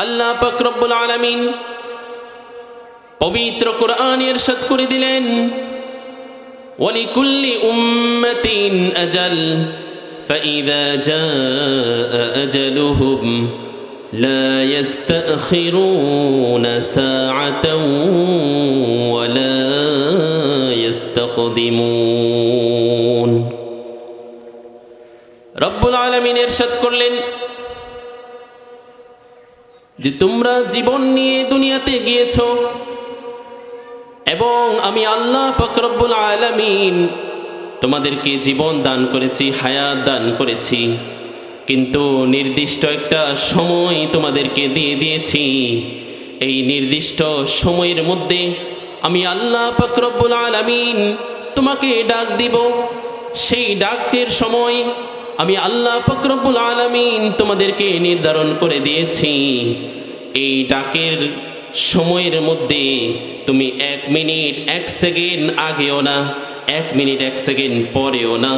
আল্লাহ পাক রব্বুল আলামিন পবিত্র কোরআন ইরশাদ করে দিলেন ولكل أمة أجل فإذا جاء أجلهم لا يستأخرون ساعة ولا يستقدمون رب العالمين ইরশাদ করলেন যে তোমরা জীবন নিয়ে দুনিয়াতে গিয়েছো, এবং আমি আল্লাহ ফকরব্বুল আলমিন তোমাদেরকে জীবন দান করেছি, হায়াত দান করেছি। কিন্তু নির্দিষ্ট একটা সময় তোমাদেরকে দিয়ে দিয়েছি। এই নির্দিষ্ট সময়ের মধ্যে আমি আল্লাহ ফকরব্বুল আলমিন তোমাকে ডাক দিব। সেই ডাকের সময় আমি আল্লাহ ফকরব্বুল আলমিন তোমাদেরকে নির্ধারণ করে দিয়েছি এই ডাকের সময়ের মধ্যে তুমি এক মিনিট এক সেকেন্ড আগেও না এক মিনিট এক সেকেন্ড পরেও না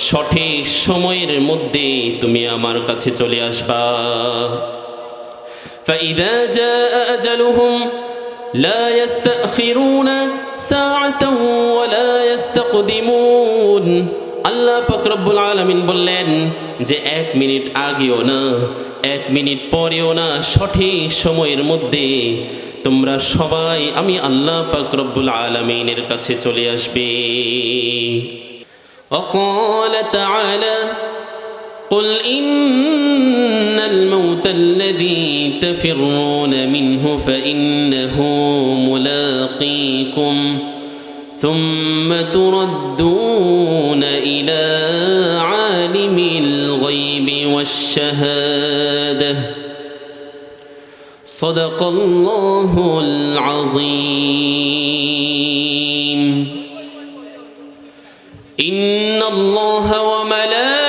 সঠিক সময়ের মধ্যে তুমি আমার কাছে চলে আসবা فإذا جاء أجلهم لا يستأخرون ساعة ولا يستقدمون আল্লাহ ফকরব্বুল আলমিন বললেন যে এক মিনিট আগেও না এক মিনিট পরেও না সঠিক সময়ের মধ্যে তোমরা সবাই আমি আল্লাহ ফকরব্বুল আলমিনের কাছে চলে আসবে وقال تعالى قل إن الموت الذي تفرون منه فإنه ملاقيكم ثم تردون إلى عالم الغيب والشهادة. صدق الله العظيم. إن الله وملائكته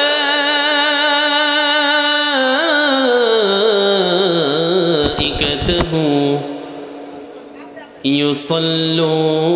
يصلون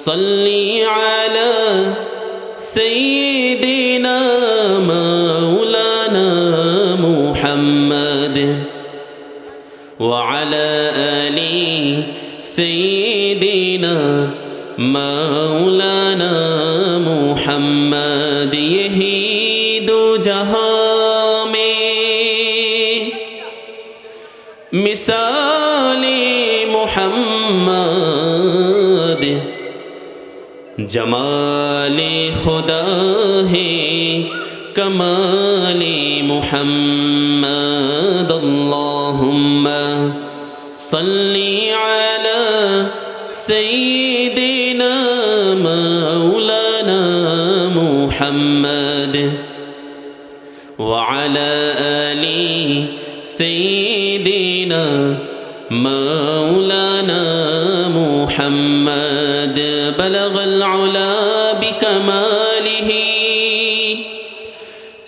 صل على سيدنا مولانا محمد وعلى آل سيدنا مولانا محمد यही दो जहां में मिसाल جمال خدا ہے کمال محمد اللهم صلی علی سیدنا مولانا محمد وعلى آل سيدنا مولانا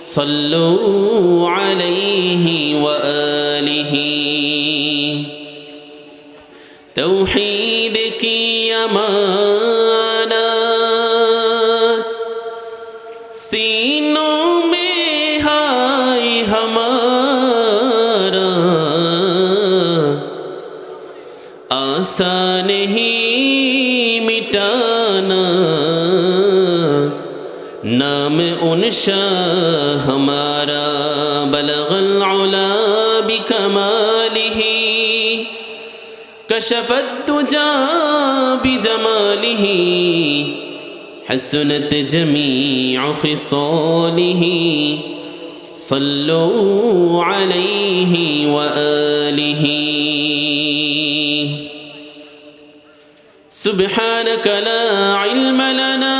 صلوا عليه وآله. توحيدك يا مانا. سینوں میں ہائے ہمارا آسان ہی مٹانا نام ان ہمارا بلغ العلا بکمالہ کشف الدجا بجماله حسنت جميع خصاله صلوا عليه وآله سبحانك لا علم لنا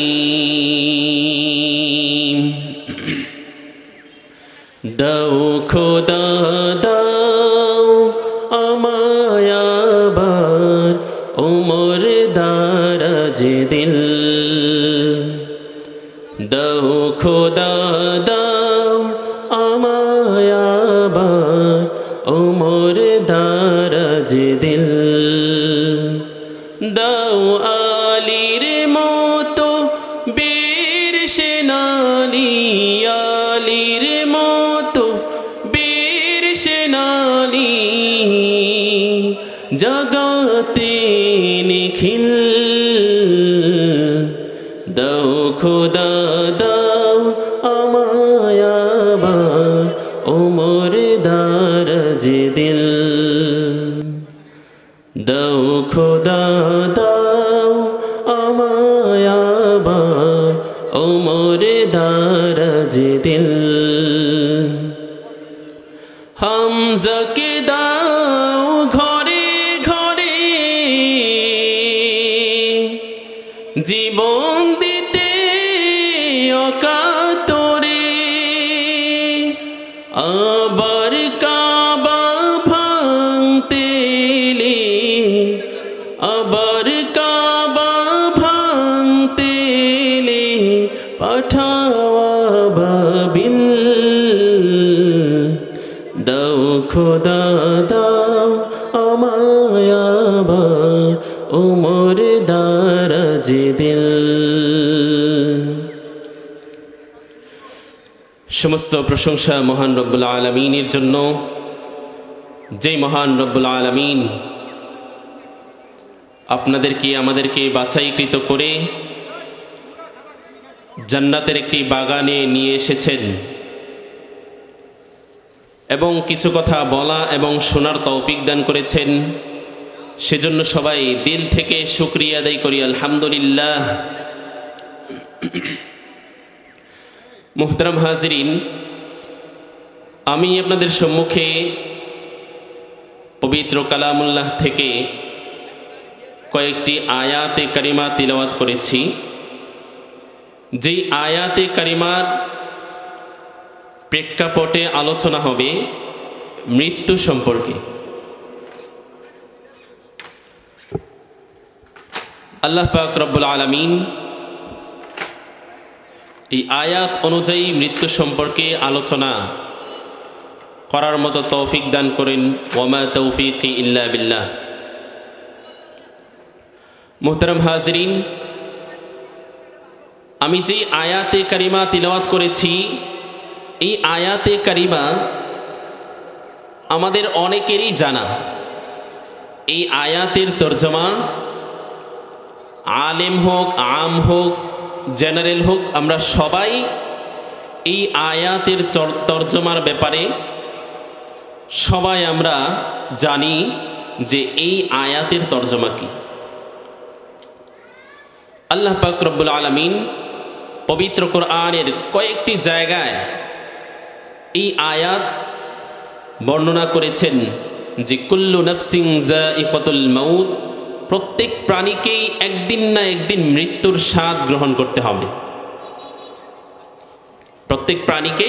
সেনানি জগতে নিখিল দাও খোদা খোদা দাও আমায়াবার ওমর দারাজ দিল। সমস্ত প্রশংসা মহান রব্বুল আলমিনের জন্য। যেই মহান রব্বুল আলমিন আপনাদেরকে, আমাদেরকে বাছাইকৃত করে জান্নাতের একটি বাগানে নিয়ে এসেছেন। এবং কিছু কথা বলা এবং শোনার তৌফিক দান করেছেন। সেজন্য সবাই দিল থেকে শুক্রিয়া আদায় করি, আলহামদুলিল্লাহ। মুহতারাম হাজরিন, আমি আপনাদের সম্মুখে পবিত্র কালামুল্লাহ থেকে কয়েকটি আয়াতে কারিমা তিলাওয়াত করেছি। যেই আয়াতে কারিমার প্রেক্ষাপটে আলোচনা হবে মৃত্যু সম্পর্কে। আল্লাহ পাক রব্বুল আলমিন এই আয়াত অনুযায়ী মৃত্যু সম্পর্কে আলোচনা করার মতো তৌফিক দান করেন ওমা তৌফিক ইল্লা বিল্লাহ। মোহতারাম হাজরিন, আমি যেই আয়াতে কারিমা তিলাওয়াত করেছি এই আয়াতে কারিমা আমাদের অনেকেরই জানা। এই আয়াতের তর্জমা আলেম হোক, আম হোক, জেনারেল হোক, আমরা সবাই এই আয়াতের তর্জমার ব্যাপারে সবাই আমরা জানি যে এই আয়াতের তর্জমা কি। আল্লাহ পাক রব্বুল আলমিন পবিত্র কোরআনের কয়েকটি জায়গায় এই আয়াত বর্ণনা করেছেন যে কুল্লু নফসিং ইকতুল মৌত প্রত্যেক প্রাণীকেই একদিন না একদিন মৃত্যুর স্বাদ গ্রহণ করতে হবে। প্রত্যেক প্রাণীকে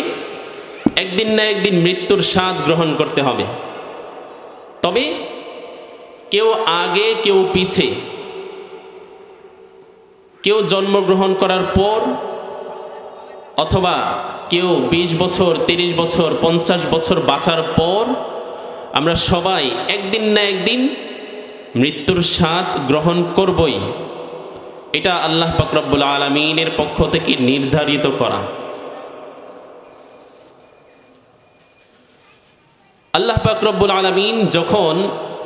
একদিন না একদিন মৃত্যুর স্বাদ গ্রহণ করতে হবে। তবে কেউ আগে, কেউ পিছে, কেউ জন্মগ্রহণ করার পর অথবা কেউ ২০ বছর ৩০ বছর, পঞ্চাশ বছর বাঁচার পর আমরা সবাই একদিন না একদিন মৃত্যুর স্বাদ গ্রহণ করবই। এটা আল্লাহ পাকরব্বুল আলমিনের পক্ষ থেকে নির্ধারিত করা। আল্লাহ পাকরব্বুল আলমিন যখন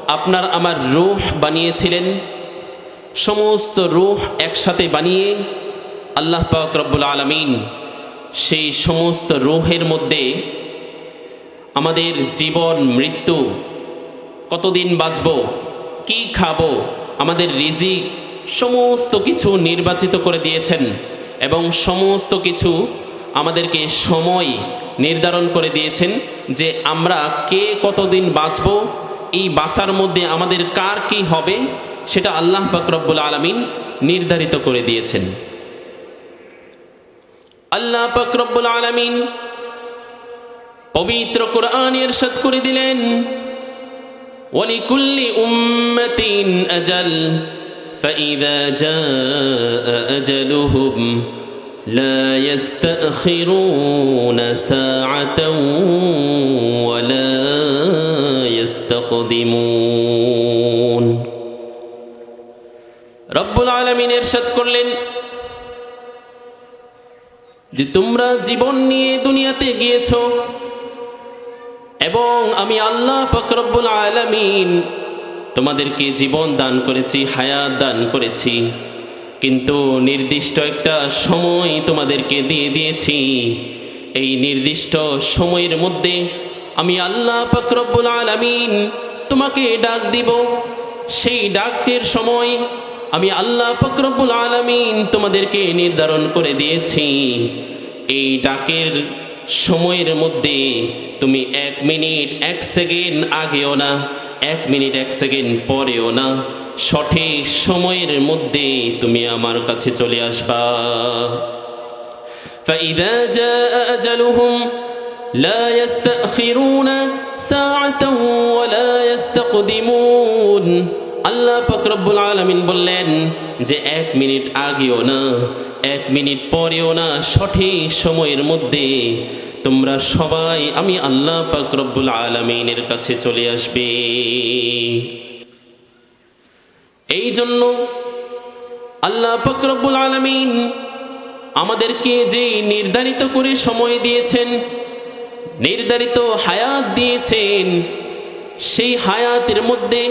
আপনার আমার রুহ বানিয়েছিলেন, সমস্ত রুহ একসাথে বানিয়ে আল্লাহ পাক রব্বুল আলমিন সেই সমস্ত রোহের মধ্যে আমাদের জীবন, মৃত্যু, কতদিন বাঁচব, কি খাব, আমাদের রিজিক, সমস্ত কিছু নির্বাচিত করে দিয়েছেন এবং সমস্ত কিছু আমাদেরকে সময় নির্ধারণ করে দিয়েছেন যে আমরা কে কতদিন বাঁচব, এই বাঁচার মধ্যে আমাদের কার কি হবে, সেটা আল্লাহ পাকরব্বুল আলমিন নির্ধারিত করে দিয়েছেন। আল্লাহ পাকরব্বুল আলমিন পবিত্র কোরআন এরশাদ করে দিলেন ولكل أمة أجل فإذا جاء أجلهم لا يستأخرون ساعة ولا يستقدمون রব্বুল আলমিন এরশাদ করলেন যে তোমরা জীবন নিয়ে দুনিয়াতে গিয়েছ, এবং আমি আল্লাহ ফকরব্বুল আলমিন তোমাদেরকে জীবন দান করেছি, হায়াত দান করেছি। কিন্তু নির্দিষ্ট একটা সময় তোমাদেরকে দিয়ে দিয়েছি। এই নির্দিষ্ট সময়ের মধ্যে আমি আল্লাহ ফকরব্বুল আলমিন তোমাকে ডাক দিব। সেই ডাকের সময় আমি আল্লাহ ফকরব্বুল আলমিন তোমাদেরকে নির্ধারণ করে দিয়েছি এই ডাকের সময়ের মধ্যে তুমি এক মিনিট এক সেকেন্ড আগেও না এক মিনিট এক সেকেন্ড পরেও না সঠিক সময়ের মধ্যে তুমি আমার কাছে চলে আসবা فإذا جاء أجلهم لا يستأخرون ساعة ولا يستقدمون আল্লাহ ফকরব্বুল আলমিন বললেন যে এক মিনিট আগেও না, এক মিনিট পরেও না, সঠিক সময়ের মধ্যে তোমরা সবাই আমি আল্লাহ পাকরব্বুল আলমিনের কাছে চলে আসবে। এই জন্য আল্লাহ পাকরব্বুল আলমিন আমাদেরকে যে নির্ধারিত করে সময় দিয়েছেন, নির্ধারিত হায়াত দিয়েছেন, সেই হায়াতের মধ্যে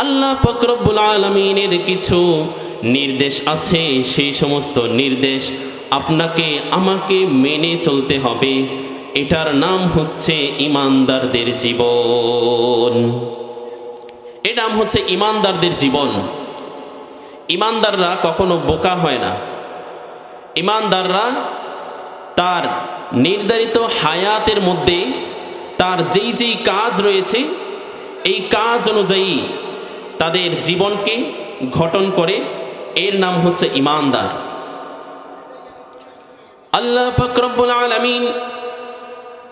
আল্লাহ ফকরব্বুল আলমিনের কিছু নির্দেশ আছে, সেই সমস্ত নির্দেশ আপনাকে, আমাকে মেনে চলতে হবে। এটার নাম হচ্ছে ইমানদারদের জীবন। এর নাম হচ্ছে ইমানদারদের জীবন। ইমানদাররা কখনো বোকা হয় না। ইমানদাররা তার নির্ধারিত হায়াতের মধ্যে তার যেই যেই কাজ রয়েছে, এই কাজ অনুযায়ী তাদের জীবনকে গঠন করে এর নাম হচ্ছে ইমানদার আল্লাহ ফকরবুল আলমিন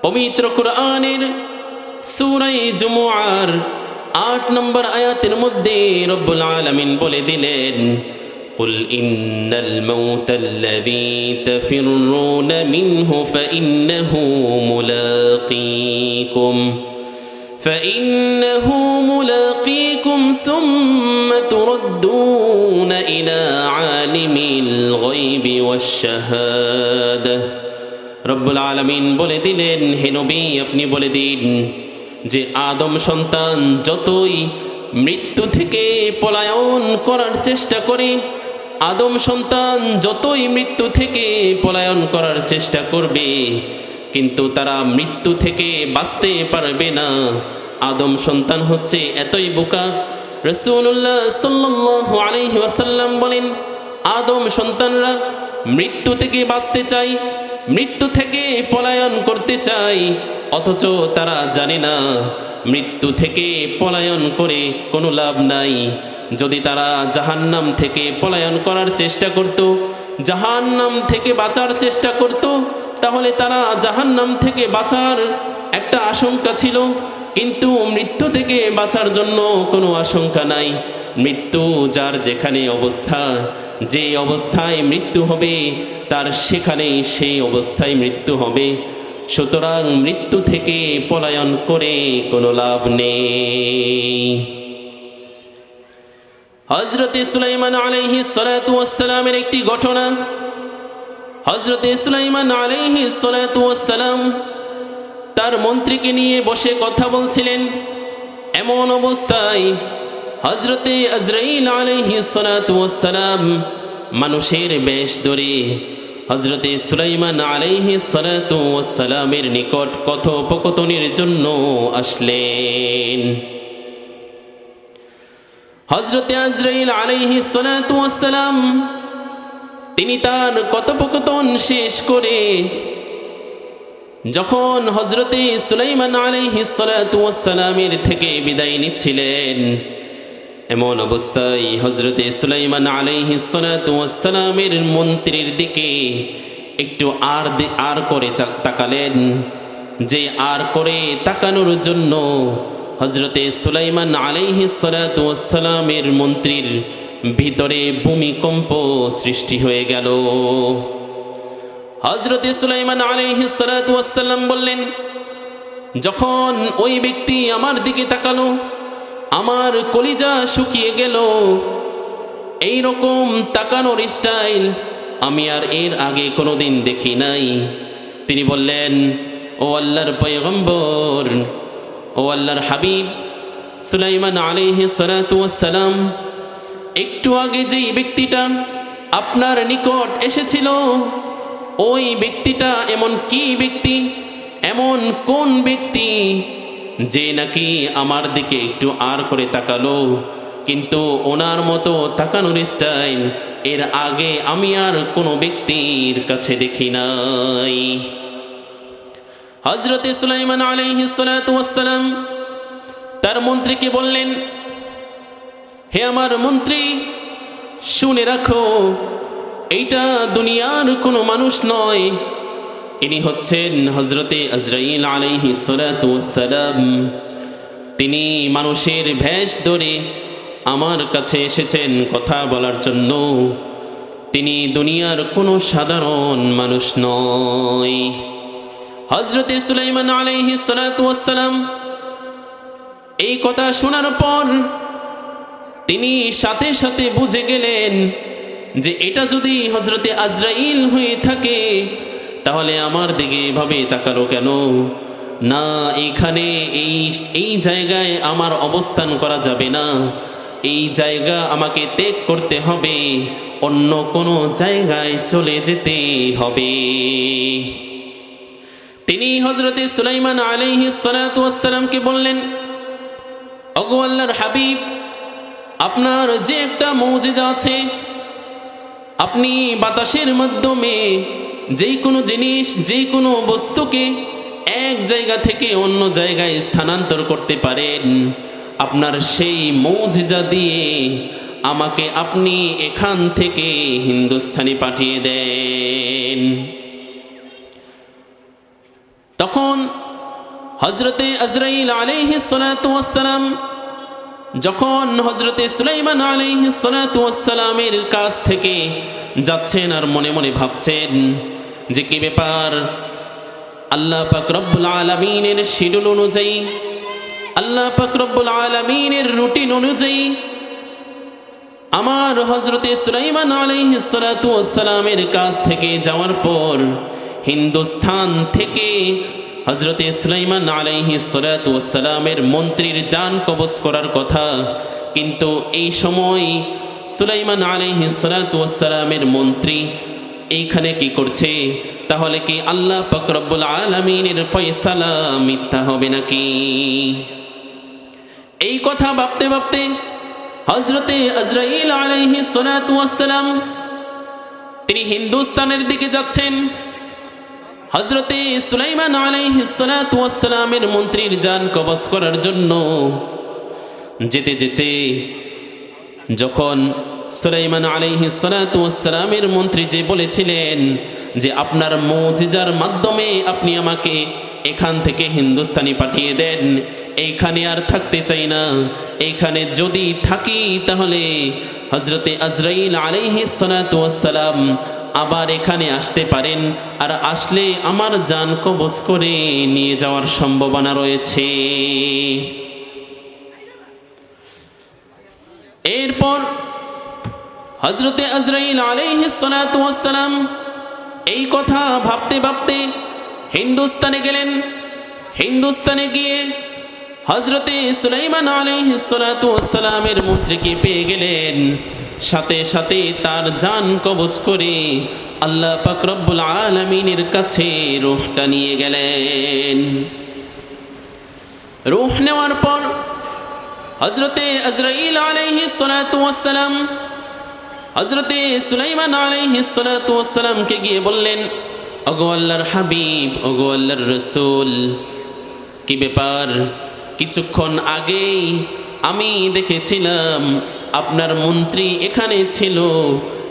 পবিত্র কোরআনের সুরাই জুমুয়ার আট নম্বর আয়াতের মধ্যে রব্বুল আলমিন বলে দিলেন قل إن الموت الذي تفرون منه فإنه ملاقيكم فإنه ملاقيكم ثم تردون إلى عالم الغيب والشهادة رب العالمين বলে দিলেন হে নবী আপনি বলে দিন যে আদম সন্তান যতই মৃত্যু থেকে পলায়ন করার চেষ্টা করে আদম সন্তান যতই মৃত্যু থেকে পলায়ন করার চেষ্টা করবে কিন্তু তারা মৃত্যু থেকে বাঁচতে পারবে না আদম সন্তান হচ্ছে এতই বোকা। রসুল্লাহ সাল্লাহ আলহি ওয়াসাল্লাম বলেন, আদম সন্তানরা মৃত্যু থেকে বাঁচতে চাই মৃত্যু থেকে পলায়ন করতে চাই অথচ তারা জানে না, মৃত্যু থেকে পলায়ন করে কোনো লাভ নাই। যদি তারা জাহান্নাম থেকে পলায়ন করার চেষ্টা করত, জাহান্নাম থেকে বাঁচার চেষ্টা করত, তাহলে তারা জাহান্নাম থেকে বাঁচার একটা আশঙ্কা ছিল। কিন্তু মৃত্যু থেকে বাঁচার জন্য কোনো আশঙ্কা নাই। মৃত্যু যার যেখানে অবস্থা, যে অবস্থায় মৃত্যু হবে, তার সেখানেই সেই অবস্থায় মৃত্যু হবে। সুতরাং মৃত্যু থেকে পলায়ন করে কোনো লাভ নেই। হজরতে সুলাইমান আলাইহি সালামের একটি ঘটনা। হজরতে সুলাইমান আলাইহি সালাম তার মন্ত্রীকে নিয়ে বসে কথা বলছিলেন। এমন অবস্থায় হজরতে আজরাইল মানুষের বেশ ধরে হজরতে সুলাইমান আলাইহি সালামের নিকট কথোপকথনের জন্য আসলেন। হজরতে আজরাইল আলাইহি সালাম তিনি তার কথোপকথন শেষ করে যখন হজরতে সুলাইমান আলাইহি সালামের থেকে বিদায় নিচ্ছিলেন, এমন অবস্থায় হজরতে সুলাইমান আলাইহি সালামের মন্ত্রীর দিকে একটু আর আর করে তাকালেন। যে আর করে তাকানোর জন্য হজরতে সুলাইমান আলাইহি সালামের মন্ত্রীর ভিতরে ভূমিকম্প সৃষ্টি হয়ে গেল। হজরতে সুলাইমান আলাইহি সালাম বললেন, যখন ওই ব্যক্তি আমার দিকে তাকালো, আমার কলিজা শুকিয়ে গেল। এই রকম তাকানোর স্টাইল আমি আর এর আগে কোনোদিন দেখি নাই। তিনি বললেন, ও আল্লাহর পয়গম্বর, ও আল্লাহর হাবিব, সুলাইমান আলাইহি সালাম একটু আগে যেই ব্যক্তিটা আপনার নিকট এসেছিল ওই ব্যক্তিটা এমন কি ব্যক্তি? এমন কোন ব্যক্তি যে নাকি আমার দিকে একটু আর করে তাকালো? কিন্তু ওনার মতো তাকানোর স্টাইল এর আগে আমি আর কোনো ব্যক্তির কাছে দেখি নাই। হজরতে সুলাইমান আলাইহি সালাম তার মন্ত্রীকে বললেন, হে আমার মন্ত্রী, শুনে রাখো এইটা দুনিয়ার কোনো মানুষ নয়। ইনি হচ্ছেন হজরতে আজরাইল আলাইহি সালাম তিনি মানুষের ভেষ ধরে আমার কাছে এসেছেন কথা বলার জন্য। তিনি দুনিয়ার কোনো সাধারণ মানুষ নয়। হজরতে সুলাইমান আলাইহি সালাম এই কথা শোনার পর তিনি সাথে সাথে বুঝে গেলেন যে এটা যদি হজরতে আজরাইল হয়ে থাকে, তাহলে আমার দিকে এভাবে তাকালো কেন? না এখানে এই এই জায়গায় আমার অবস্থান করা যাবে না। এই জায়গা আমাকে ত্যাগ করতে হবে, অন্য কোনো জায়গায় চলে যেতে হবে। তিনি হজরতে সুলাইমান আলাইহি সালাতামকে বললেন অগো আল্লাহর হাবিব, আপনার যে একটা মৌজেজা আছে আপনি বাতাসের মাধ্যমে যেই কোনো জিনিস যেই কোনো বস্তুকে এক জায়গা থেকে অন্য জায়গায় স্থানান্তর করতে পারেন। আপনার সেই মৌজিজা দিয়ে আমাকে আপনি এখান থেকে হিন্দুস্থানি পাঠিয়ে দেন। তখন হজরতে আজরাইল আলাইহি সালাম যখন হজরতে সুলাইমান আলাইহি সালামের কাছ থেকে যাচ্ছেন আর মনে মনে ভাবছেন যে কি ব্যাপার? আল্লাহ পাক রব্বুল আলমিনের শিডিউল অনুযায়ী, আল্লাহ পাক রব্বুল আলমিনের রুটিন অনুযায়ী আমার হজরতে সুলাইমান আলাইহি সালামের কাছ থেকে যাওয়ার পর হিন্দুস্থান থেকে হজরতে সুলাইমান আলাইহি সালামের মন্ত্রীর যান কবজ করার কথা। কিন্তু এই সময় সুলাইমান আলাইহি সালামের মন্ত্রী এইখানে কি করছে? তাহলে কি আল্লাহ পাকরব্বুল আলমিনের ফয়সালা মিথ্যা হবে নাকি? এই কথা ভাবতে ভাবতে হজরতে আজরাইল আলাইহি সালাম তিনি হিন্দুস্তানের দিকে যাচ্ছেন। হজরতে সুলাইমান আলাইহি সালামের মন্ত্রীর যান কবজ করার জন্য যেতে যেতে যখন সুলাইমান আলাইহি সালামের মন্ত্রী যে বলেছিলেন যে আপনার মৌজিজার মাধ্যমে আপনি আমাকে এখান থেকে হিন্দুস্তানি পাঠিয়ে দেন, এইখানে আর থাকতে চাই না। এইখানে যদি থাকি তাহলে হজরতে আজরাইল আলাইহি সালাম আবার এখানে আসতে পারেন। আর আসলে আমার যান কবজ করে নিয়ে যাওয়ার সম্ভাবনা রয়েছে। এরপর হজরতে আজরাইল আলাইহি সালাম এই কথা ভাবতে ভাবতে হিন্দুস্তানে গেলেন। হিন্দুস্তানে গিয়ে হজরতে সুলাইমান আলাইহি সালামের মন্ত্রীকে পেয়ে গেলেন। সাথে সাথে তার যান কবজ করে আল্লাহ পাকরব্বুল আলমিনের কাছে রুহটা নিয়ে গেলেন। রুহ নেওয়ার পর হজরতে আজরাইল আলাইহি সালাম হজরতে সুলাইমান আলাইহি সালামকে গিয়ে বললেন, ওগো আল্লাহর হাবিব, ওগো আল্লাহর রসুল, কি ব্যাপার? কিছুক্ষণ আগেই আমি দেখেছিলাম আপনার মন্ত্রী এখানে ছিল,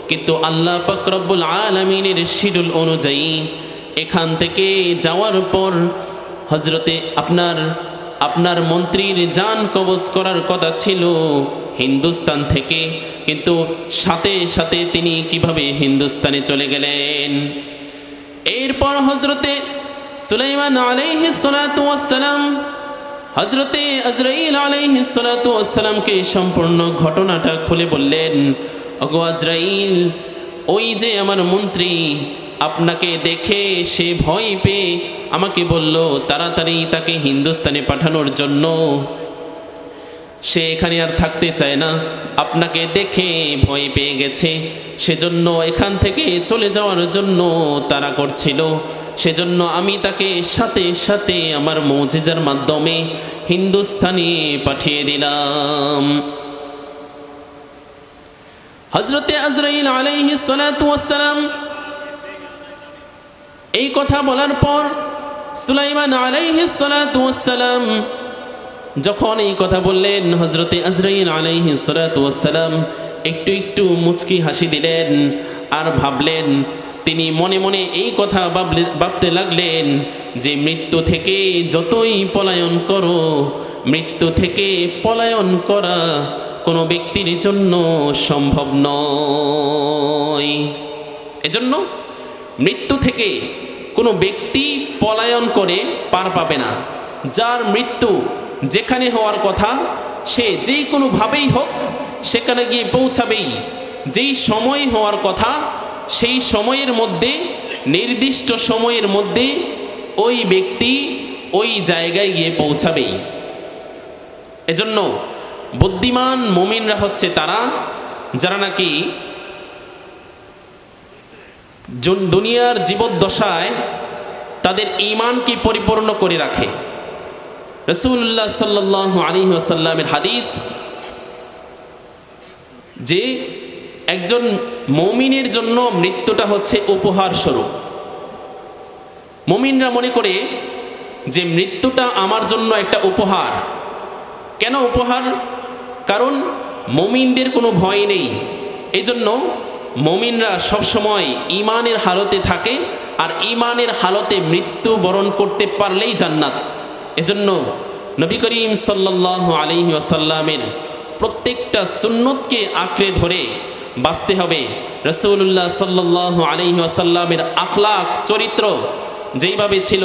কিন্তু আল্লাহ পাকরব্বুল আলমিনের শিডুল অনুযায়ী এখান থেকে যাওয়ার পর হজরতে আপনার আপনার মন্ত্রীর যান কবজ করার কথা ছিল হিন্দুস্তান থেকে, কিন্তু সাথে সাথে তিনি কীভাবে হিন্দুস্তানে চলে গেলেন? এরপর হজরতে সুলাইমান আলাইহি সালাম হজরতে আজরাইল আলাইহি সালামকে সম্পূর্ণ ঘটনাটা খুলে বললেন অগো আজরাইল, ওই যে আমার মন্ত্রী আপনাকে দেখে সে ভয় পেয়ে আমাকে বলল, তাড়াতাড়ি তাকে হিন্দুস্তানে পাঠানোর জন্য। সে এখানে আর থাকতে চায় না, আপনাকে দেখে ভয় পেয়ে গেছে। সেজন্য এখান থেকে চলে যাওয়ার জন্য তারা করছিল। সেজন্য আমি তাকে সাথে সাথে আমার মৌজিজার মাধ্যমে হিন্দুস্তানে পাঠিয়ে দিলাম। হজরতে আজরাইল আলাইহি সালাম এই কথা বলার পর সুলাইমান আলাইহি সালাম যখন এই কথা বললেন হজরতে আজরাইল আলাইহি সালাম একটু একটু মুচকি হাসি দিলেন আর ভাবলেন তিনি মনে মনে এই কথা ভাবলে, ভাবতে লাগলেন যে মৃত্যু থেকে যতই পলায়ন করো, মৃত্যু থেকে পলায়ন করা কোনো ব্যক্তির জন্য সম্ভব নয়। এজন্য মৃত্যু থেকে কোনো ব্যক্তি পলায়ন করে পার পাবে না। যার মৃত্যু যেখানে হওয়ার কথা, সে যেই কোনোভাবেই হোক, সেখানে গিয়ে পৌঁছাবেই। যেই সময় হওয়ার কথা সেই সময়ের মধ্যে, নির্দিষ্ট সময়ের মধ্যে ওই ব্যক্তি ওই জায়গায় গিয়ে পৌঁছাবেই। এজন্য বুদ্ধিমান মুমিনরা হচ্ছে তারা, যারা নাকি দুনিয়ার জীবদ্দশায় তাদের ইমানকে পরিপূর্ণ করে রাখে। রসুল্লাহ সাল্লাহ আলী আসাল্লামের হাদিস যে একজন মমিনের জন্য মৃত্যুটা হচ্ছে উপহার স্বরূপ। মমিনরা মনে করে যে মৃত্যুটা আমার জন্য একটা উপহার। কেন উপহার? কারণ মমিনদের কোনো ভয় নেই। এই জন্য মমিনরা সবসময় ইমানের হালতে থাকে আর ইমানের হালতে মৃত্যু বরণ করতে পারলেই জান্নাত। এজন্য নবী করিম সাল্লাহ আলহি আসাল্লামের প্রত্যেকটা সুন্নতকে আঁকড়ে ধরে বাঁচতে হবে। রসুল্লাহ সাল্লাহ আলহি আসাল্লামের আখলাক, চরিত্র যেইভাবে ছিল,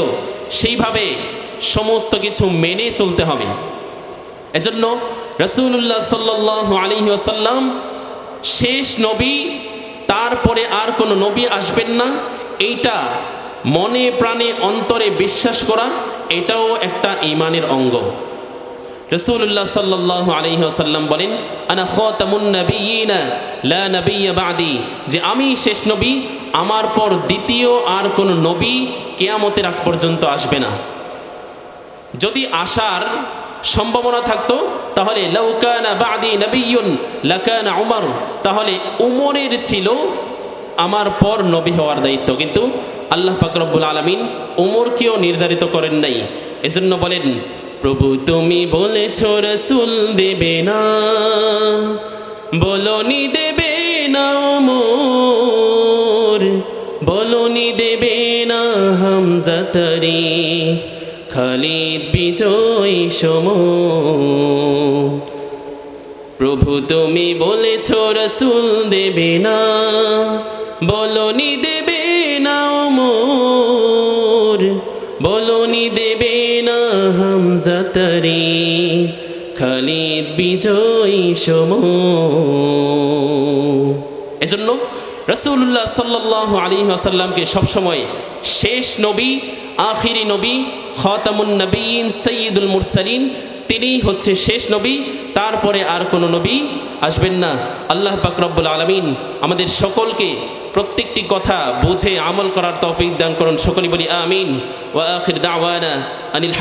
সেইভাবে সমস্ত কিছু মেনে চলতে হবে। এজন্য রসুল্লাহ সাল্লাহ আলহি আসাল্লাম শেষ নবী, তারপরে আর কোনো নবী আসবেন না। এইটা মনে প্রাণে অন্তরে বিশ্বাস করা, এটাও একটা ইমানের অঙ্গ। রসুল্লাহ সাল্লাহ আলহিহাসাল্লাম বলেন, আনা খাতামুন নবিয়িনা, লা নবিয়্য বাদি। যে আমি শেষ নবী, আমার পর দ্বিতীয় আর কোনো নবী কেয়ামতের আগ পর্যন্ত আসবে না। যদি আসার সম্ভাবনা থাকতো, তাহলে লৌকানা বাদি নবিয়ুন লাকানা উমর। তাহলে উমরের ছিল আমার পর নবী হওয়ার দায়িত্ব। কিন্তু আল্লাহ পাকরব্বুল আলমিন উমরকেও নির্ধারিত করেন নাই। এজন্য বলেন প্রভু, তুমি বলেছ রসুল দেবে না, বলনি দেবে না মোর, বলনি দেবে না হামজাতারি খালিদ বিজয় সম। প্রভু, তুমি বলেছ রসুল দেবে না, বলনি দেবে হামজাতারি খালিদ বিজয় সম এজন্য রসুল্লাহ সাল্লাহ আলী আসাল্লামকে সবসময় শেষ নবী, আখিরি নবী, খতামুন নবীন সঈদুল মুরসালিন, তিনি হচ্ছে শেষ নবী, তারপরে আর কোনো নবী আসবেন না। আল্লাহ পাকরব্বুল আলমিন আমাদের সকলকে প্রত্যেকটি কথা বুঝে আমল করার তৌফিক দান করুন। সকলে বলি আমিন। ওয়া আখির দাওয়ানা আনিল